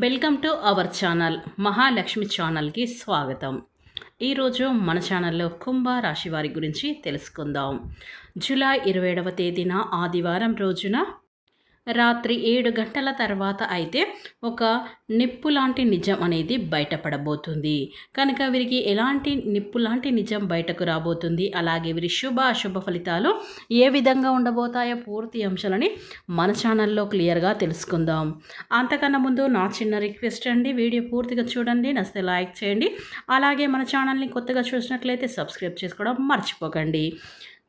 Welcome to our channel Mahalakshmi ఛానల్కి స్వాగతం. ఈరోజు మన ఛానల్లో కుంభ రాశి వారి గురించి తెలుసుకుందాం. జూలై ఇరవై ఏడవ తేదీన ఆదివారం రోజున రాత్రి ఏడు గంటల తర్వాత అయితే ఒక నిప్పు లాంటి నిజం అనేది బయటపడబోతుంది. కనుక వీరికి ఎలాంటి నిప్పు లాంటి నిజం బయటకు రాబోతుంది? అలాగే వీరి శుభ అశుభ ఫలితాలు ఏ విధంగా ఉండబోతాయో పూర్తి అంశాలని మన ఛానల్లో క్లియర్గా తెలుసుకుందాం. అంతకన్నా ముందు నా చిన్న రిక్వెస్ట్ అండి వీడియో పూర్తిగా చూడండి నచ్చితే లైక్ చేయండి. అలాగే మన ఛానల్ని కొత్తగా చూసినట్లయితే సబ్స్క్రైబ్ చేసుకోవడం మర్చిపోకండి.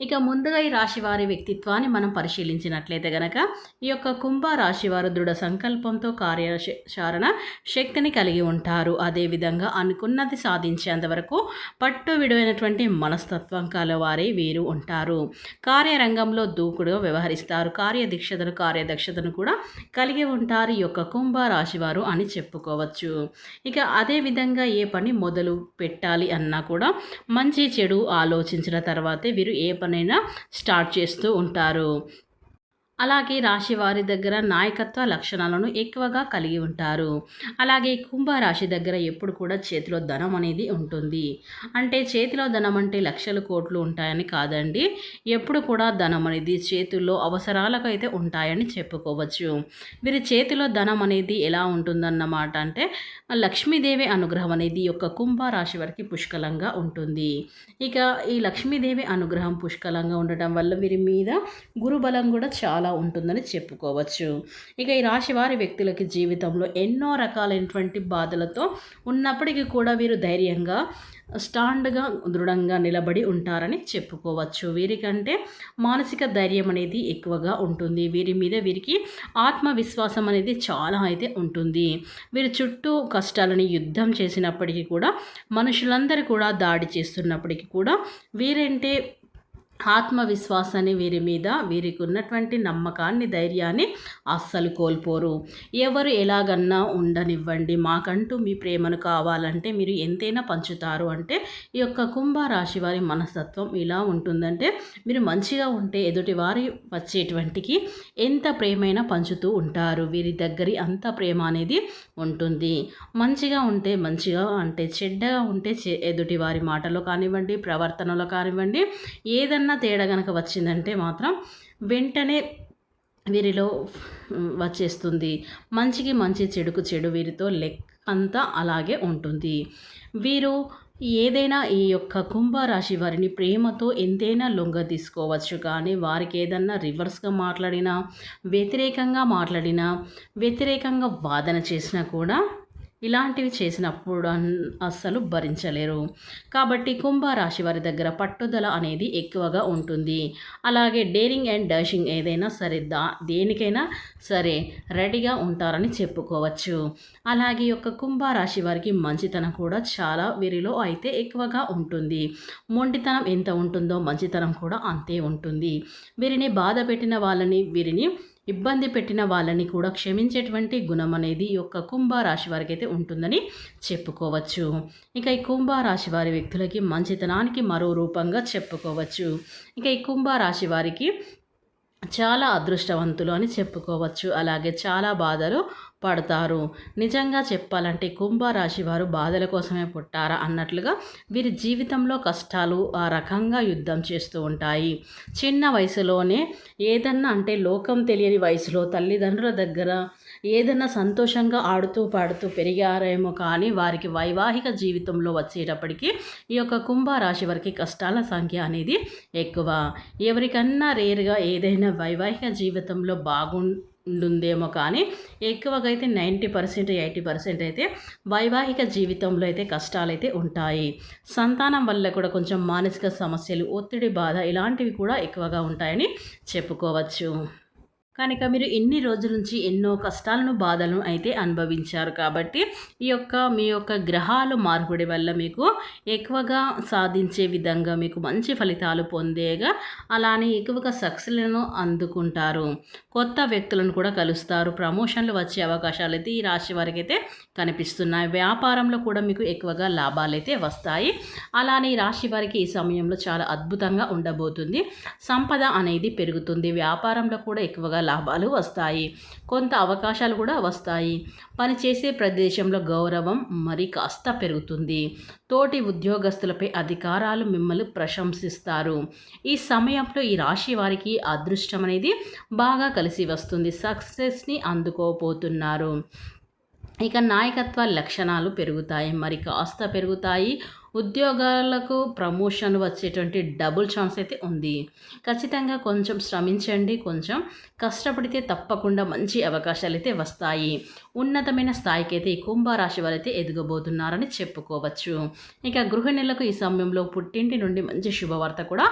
ఇక ముందుగా ఈ రాశి వారి వ్యక్తిత్వాన్ని మనం పరిశీలించినట్లయితే గనక ఈ యొక్క కుంభ రాశి వారు దృఢ సంకల్పంతో కార్యచారణ శక్తిని కలిగి ఉంటారు. అదేవిధంగా అనుకున్నది సాధించేంత వరకు పట్టు విడువైనటువంటి మనస్తత్వం కలవారే వీరు ఉంటారు. కార్యరంగంలో దూకుడుగా వ్యవహరిస్తారు. కార్యదీక్షతను కార్యదక్షతను కూడా కలిగి ఉంటారు ఈ యొక్క కుంభ రాశివారు అని చెప్పుకోవచ్చు. ఇక అదేవిధంగా ఏ పని మొదలు పెట్టాలి అన్నా కూడా మంచి చెడు ఆలోచించిన తర్వాతే వీరు ఏ పని పనైనా స్టార్ట్ చేస్తూ ఉంటారు. అలాగే రాశి వారి దగ్గర నాయకత్వ లక్షణాలను ఎక్కువగా కలిగి ఉంటారు. అలాగే కుంభరాశి దగ్గర ఎప్పుడు కూడా చేతిలో ధనం అనేది ఉంటుంది. అంటే చేతిలో ధనం అంటే లక్షల కోట్లు ఉంటాయని కాదండి. ఎప్పుడు కూడా ధనం అనేది చేతుల్లో అవసరాలకు అయితే ఉంటాయని చెప్పుకోవచ్చు. వీరి చేతిలో ధనం అనేది ఎలా ఉంటుందన్నమాట అంటే లక్ష్మీదేవి అనుగ్రహం అనేది యొక్క కుంభరాశి వారికి పుష్కలంగా ఉంటుంది. ఇక ఈ లక్ష్మీదేవి అనుగ్రహం పుష్కలంగా ఉండటం వల్ల వీరి మీద గురుబలం కూడా చాలా ఎలా ఉంటుందని చెప్పుకోవచ్చు. ఇక ఈ రాశి వారి వ్యక్తులకి జీవితంలో ఎన్నో రకాలైనటువంటి బాధలతో ఉన్నప్పటికీ కూడా వీరు ధైర్యంగా స్టాండ్గా దృఢంగా నిలబడి ఉంటారని చెప్పుకోవచ్చు. వీరికంటే మానసిక ధైర్యం అనేది ఎక్కువగా ఉంటుంది. వీరి మీద వీరికి ఆత్మవిశ్వాసం అనేది చాలా అయితే ఉంటుంది. వీరి చుట్టూ కష్టాలని యుద్ధం చేసినప్పటికీ కూడా మనుషులందరూ కూడా దాడి చేస్తున్నప్పటికీ కూడా వీరంటే ఆత్మవిశ్వాసాన్ని వీరి మీద వీరికి ఉన్నటువంటి నమ్మకాన్ని ధైర్యాన్ని అస్సలు కోల్పోరు. ఎవరు ఎలాగన్నా ఉండనివ్వండి. మాకంటూ మీ ప్రేమను కావాలంటే మీరు ఎంతైనా పంచుతారు. అంటే ఈ యొక్క కుంభరాశి వారి మనస్తత్వం ఇలా ఉంటుందంటే మీరు మంచిగా ఉంటే ఎదుటి వారి వచ్చేటువంటికి ఎంత ప్రేమైనా పంచుతూ ఉంటారు. వీరి దగ్గరి అంత ప్రేమ అనేది ఉంటుంది. మంచిగా ఉంటే మంచిగా అంటే చెడ్డగా ఉంటే ఎదుటి వారి మాటలో కానివ్వండి ప్రవర్తనలో కానివ్వండి ఏదన్నా ఏదన్నా తేడా కనుక వచ్చిందంటే మాత్రం వెంటనే వీరిలో వచ్చేస్తుంది. మంచికి మంచి చెడుకు చెడు వీరితో లెక్క అంతా అలాగే ఉంటుంది. వీరు ఏదైనా ఈ యొక్క కుంభరాశి వారిని ప్రేమతో ఎంతైనా లొంగ తీసుకోవచ్చు. కానీ వారికి ఏదన్నా రివర్స్గా మాట్లాడినా వ్యతిరేకంగా మాట్లాడినా వ్యతిరేకంగా వాదన చేసినా కూడా ఇలాంటివి చేసినప్పుడు అస్సలు భరించలేరు. కాబట్టి కుంభరాశి వారి దగ్గర పట్టుదల అనేది ఎక్కువగా ఉంటుంది. అలాగే డేరింగ్ అండ్ డాషింగ్ ఏదైనా సరే దా దేనికైనా సరే రెడీగా ఉంటారని చెప్పుకోవచ్చు. అలాగే యొక్క కుంభరాశి వారికి మంచితనం కూడా చాలా వీరిలో అయితే ఎక్కువగా ఉంటుంది. మొండితనం ఎంత ఉంటుందో మంచితనం కూడా అంతే ఉంటుంది. వీరిని బాధ పెట్టిన వాళ్ళని వీరిని ఇబ్బంది పెట్టిన వాళ్ళని కూడా క్షమించేటువంటి గుణం అనేది ఈ యొక్క కుంభరాశి వారికి అయితే ఉంటుందని చెప్పుకోవచ్చు. ఇక ఈ కుంభరాశి వారి వ్యక్తులకి మంచితనానికి మరో రూపంగా చెప్పుకోవచ్చు. ఇక ఈ కుంభరాశి వారికి చాలా అదృష్టవంతులు అని చెప్పుకోవచ్చు. అలాగే చాలా బాధలు పడతారు. నిజంగా చెప్పాలంటే కుంభరాశి వారు బాధల కోసమే పుట్టారా అన్నట్లుగా వీరి జీవితంలో కష్టాలు ఆ రకంగా యుద్ధం చేస్తూ ఉంటాయి. చిన్న వయసులోనే ఏదన్నా అంటే లోకం తెలియని వయసులో తల్లిదండ్రుల దగ్గర ఏదైనా సంతోషంగా ఆడుతూ పాడుతూ పెరిగారేమో కానీ వారికి వైవాహిక జీవితంలో వచ్చేటప్పటికి ఈ యొక్క కుంభరాశి వారికి కష్టాల సంఖ్య అనేది ఎక్కువ. ఎవరికన్నా రేరుగా ఏదైనా వైవాహిక జీవితంలో బాగు ఉంటుందేమో కానీ ఎక్కువగా అయితే నైంటీ పర్సెంట్ ఎయిటీ పర్సెంట్ అయితే వైవాహిక జీవితంలో అయితే కష్టాలు అయితే ఉంటాయి. సంతానం వల్ల కూడా కొంచెం మానసిక సమస్యలు ఒత్తిడి బాధ ఇలాంటివి కూడా ఎక్కువగా ఉంటాయని చెప్పుకోవచ్చు. కనుక మీరు ఎన్ని రోజుల నుంచి ఎన్నో కష్టాలను బాధలను అయితే అనుభవించారు కాబట్టి ఈ యొక్క మీ యొక్క గ్రహాలు మార్పుడి వల్ల మీకు ఎక్కువగా సాధించే విధంగా మీకు మంచి ఫలితాలు పొందేగా అలానే ఎక్కువగా సక్సెస్లను అందుకుంటారు. కొత్త వ్యక్తులను కూడా కలుస్తారు. ప్రమోషన్లు వచ్చే అవకాశాలు అయితే ఈ రాశి వారికి అయితే కనిపిస్తున్నాయి. వ్యాపారంలో కూడా మీకు ఎక్కువగా లాభాలు అయితే వస్తాయి. అలానే ఈ రాశి వారికి ఈ సమయంలో చాలా అద్భుతంగా ఉండబోతుంది. సంపద అనేది పెరుగుతుంది. వ్యాపారంలో కూడా ఎక్కువగా లాభాలు వస్తాయి. కొంత అవకాశాలు కూడా వస్తాయి. పనిచేసే ప్రదేశంలో గౌరవం మరి కాస్త పెరుగుతుంది. తోటి ఉద్యోగస్తులపై అధికారాలు మిమ్మల్ని ప్రశంసిస్తారు. ఈ సమయంలో ఈ రాశి వారికి అదృష్టం అనేది బాగా కలిసి వస్తుంది. సక్సెస్ని అందుకోపోతున్నారు ఇక నాయకత్వ లక్షణాలు పెరుగుతాయి. మరి కాస్త పెరుగుతాయి. ఉద్యోగాలకు ప్రమోషన్ వచ్చేటువంటి డబుల్ ఛాన్స్ అయితే ఉంది. ఖచ్చితంగా కొంచెం శ్రమించండి కొంచెం కష్టపడితే తప్పకుండా మంచి అవకాశాలు అయితే వస్తాయి. ఉన్నతమైన స్థాయికి అయితే ఈ కుంభరాశి వారైతే ఎదగబోతున్నారని చెప్పుకోవచ్చు. ఇక గృహిణులకు ఈ సమయంలో పుట్టింటి నుండి మంచి శుభవార్త కూడా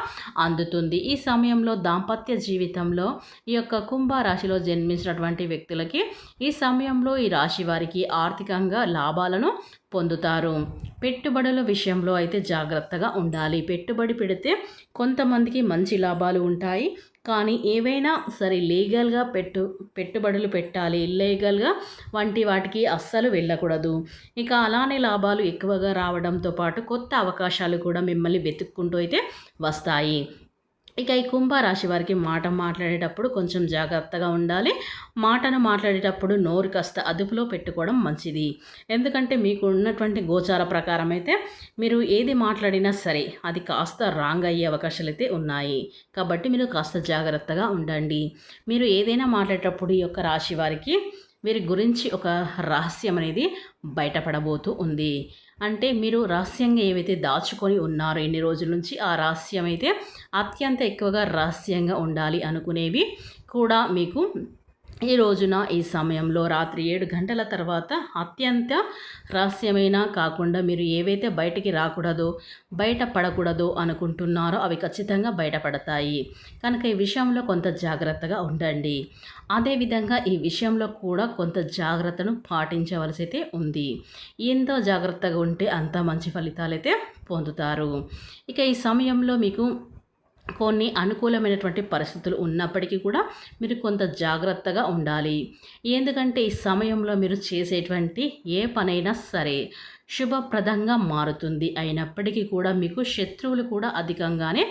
అందుతుంది. ఈ సమయంలో దాంపత్య జీవితంలో ఈ యొక్క కుంభరాశిలో జన్మించినటువంటి వ్యక్తులకి ఈ సమయంలో ఈ రాశి వారికి ఆర్థికంగా లాభాలను పొందుతారు. పెట్టుబడుల విషయంలో అయితే జాగ్రత్తగా ఉండాలి. పెట్టుబడి పెడితే కొంతమందికి మంచి లాభాలు ఉంటాయి. కానీ ఏవైనా సరే లీగల్గా పెట్టు పెట్టుబడులు పెట్టాలి. ఇల్లీగల్గా వంటి వాటికి అస్సలు వెళ్ళకూడదు. ఇక అలానే లాభాలు ఎక్కువగా రావడంతో పాటు కొత్త అవకాశాలు కూడా మిమ్మల్ని వెతుక్కుంటూ అయితే వస్తాయి. ఇక ఈ కుంభరాశి వారికి మాట మాట్లాడేటప్పుడు కొంచెం జాగ్రత్తగా ఉండాలి. మాటను మాట్లాడేటప్పుడు నోరు కాస్త అదుపులో పెట్టుకోవడం మంచిది. ఎందుకంటే మీకు ఉన్నటువంటి గోచార ప్రకారం అయితే మీరు ఏది మాట్లాడినా సరే అది కాస్త రాంగ్ అయ్యే అవకాశాలు అయితే ఉన్నాయి. కాబట్టి మీరు కాస్త జాగ్రత్తగా ఉండండి. మీరు ఏదైనా మాట్లాడేటప్పుడు ఈ యొక్క రాశి వారికి వీరి గురించి ఒక రహస్యం అనేది బయటపడబోతూ ఉంది. అంటే మీరు రహస్యంగా ఏవైతే దాచుకొని ఉన్నారో ఎన్ని రోజుల నుంచి ఆ రహస్యం అయితే అత్యంత ఎక్కువగా రహస్యంగా ఉండాలి అనుకునేవి కూడా మీకు ఈ రోజున ఈ సమయంలో రాత్రి ఏడు గంటల తర్వాత అత్యంత రహస్యమైన కాకుండా మీరు ఏవైతే బయటికి రాకూడదో బయట పడకూడదో అనుకుంటున్నారో అవి ఖచ్చితంగా బయటపడతాయి కనుక ఈ విషయంలో కొంత జాగ్రత్తగా ఉండండి. అదేవిధంగా ఈ విషయంలో కూడా కొంత జాగ్రత్తను పాటించవలసి అయితే ఉంది. ఎంతో జాగ్రత్తగా ఉంటే అంత మంచి ఫలితాలు అయితే పొందుతారు. ఇక ఈ సమయంలో మీకు కొన్ని అనుకూలమైనటువంటి పరిస్థితులు ఉన్నప్పటికీ కూడా మీరు కొంత జాగ్రత్తగా ఉండాలి. ఎందుకంటే ఈ సమయంలో మీరు చేసేటువంటి ఏ పనైనా సరే శుభప్రదంగా మారుతుంది. అయినప్పటికీ కూడా మీకు శత్రువులు కూడా అధికంగానే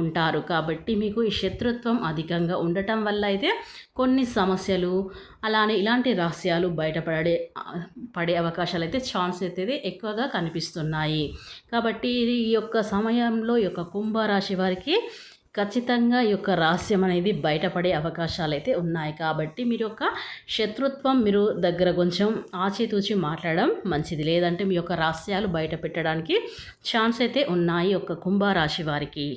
ఉంటారు. కాబట్టి మీకు ఈ శత్రుత్వం అధికంగా ఉండటం వల్ల అయితే కొన్ని సమస్యలు అలానే ఇలాంటి రహస్యాలు బయటపడే పడే అవకాశాలు అయితే ఛాన్స్ అయితే ఎక్కువగా కనిపిస్తున్నాయి. కాబట్టి ఈ యొక్క సమయంలో ఈ యొక్క కుంభరాశి వారికి ఖచ్చితంగా ఈ యొక్క రహస్యం అనేది బయటపడే అవకాశాలు అయితే ఉన్నాయి. కాబట్టి మీరు యొక్క శత్రుత్వం మీరు దగ్గర కొంచెం ఆచితూచి మాట్లాడడం మంచిది. లేదంటే మీ యొక్క రహస్యాలు బయట పెట్టడానికి ఛాన్స్ అయితే ఉన్నాయి. ఒక కుంభరాశి వారికి.